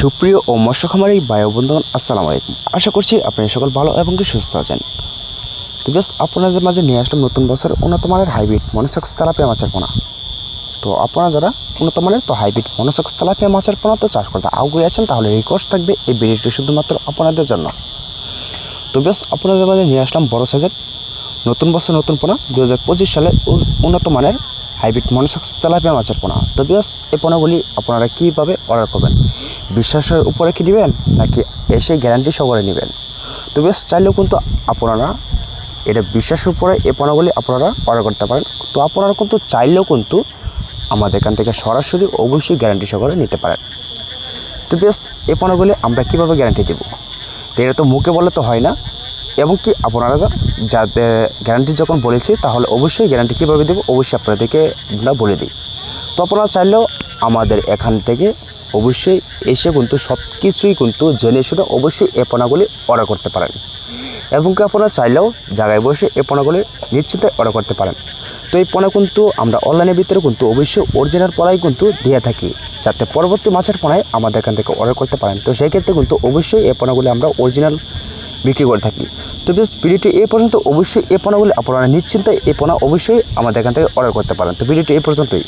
সুপ্রিয় ও মৎস্য খামারি বায়ু বন্ধুগণ আসসালামু আলাইকুম। আশা করছি আপনারা সকল ভালো এবং কি সুস্থ আছেন। তো বেশ আপনাদের মাঝে নিয়ে আসলাম নতুন বছর উন্নত মানের হাইব্রিড মনোসক্স তেলাপিয়া মাছের পোনা। তো আপনারা যারা উন্নত মানের, তো হাইব্রিড মনসক্স তেলাপিয়া মাছের পোনা, তো চাষ করতে আগ্রহী আছেন, তাহলে রিকোয়েস্ট থাকবে এই ভিডিওটি শুধুমাত্র আপনাদের জন্য। তো বেশ আপনাদের মাঝে নিয়ে আসলাম বড় সাইজের নতুন বছর নতুন পোনা দু হাজার পঁচিশ সালের উন্নত মানের হাইব্রিড মনোসক্স তেলাপিয়া মাছের পোনা। তো বেশ এই পোনাগুলি আপনারা কীভাবে অর্ডার করবেন? বিশ্বাসের উপরে কি নেবেন নাকি এসে গ্যারান্টি সহকারে নেবেন? তো বেশ চাইলেও কিন্তু আপনারা এটা বিশ্বাসের উপরে এই পণ্যগুলি আপনারা অর্ডার করতে পারেন। তো আপনারা কিন্তু চাইলেও কিন্তু আমাদের এখান থেকে সরাসরি অবশ্যই গ্যারান্টি সহকারে নিতে পারেন। তো বেশ এই পণ্যগুলি আমরা কীভাবে গ্যারান্টি দেবো? তো এটা তো মুখে বলে তো হয় না। এবং কি আপনারা যাদের গ্যারান্টি যখন বলেছি, তাহলে অবশ্যই গ্যারান্টি কীভাবে দেবো? অবশ্যই আপনাদেরকে আমরা বলে দিই। তো আপনারা চাইলেও আমাদের এখান থেকে অবশ্যই এসে কিন্তু সব কিছুই কিন্তু জেনে শুনে অবশ্যই এই পণ্যগুলি অর্ডার করতে পারেন। এবং কি আপনারা চাইলেও জায়গায় বসে এই পণ্যগুলি নিশ্চিন্তে অর্ডার করতে পারেন। তো এই পণ্য কিন্তু আমরা অনলাইনের ভিতরে কিন্তু অবশ্যই অরিজিনাল পড়াই কিন্তু দিয়ে থাকি, যাতে পরবর্তী মাছের পণায় আমাদের এখান থেকে অর্ডার করতে পারেন। তো সেই ক্ষেত্রে কিন্তু অবশ্যই এই পণ্যগুলি আমরা অরিজিনাল বিক্রি করে থাকি। তো বেশ, ভিডিওটি এ পর্যন্ত, অবশ্যই এ পণ্যগুলি আপনারা নিশ্চিন্তায় এ পণ্য অবশ্যই আমাদের এখান থেকে অর্ডার করতে পারেন। তো ভিডিওটি এই পর্যন্তই।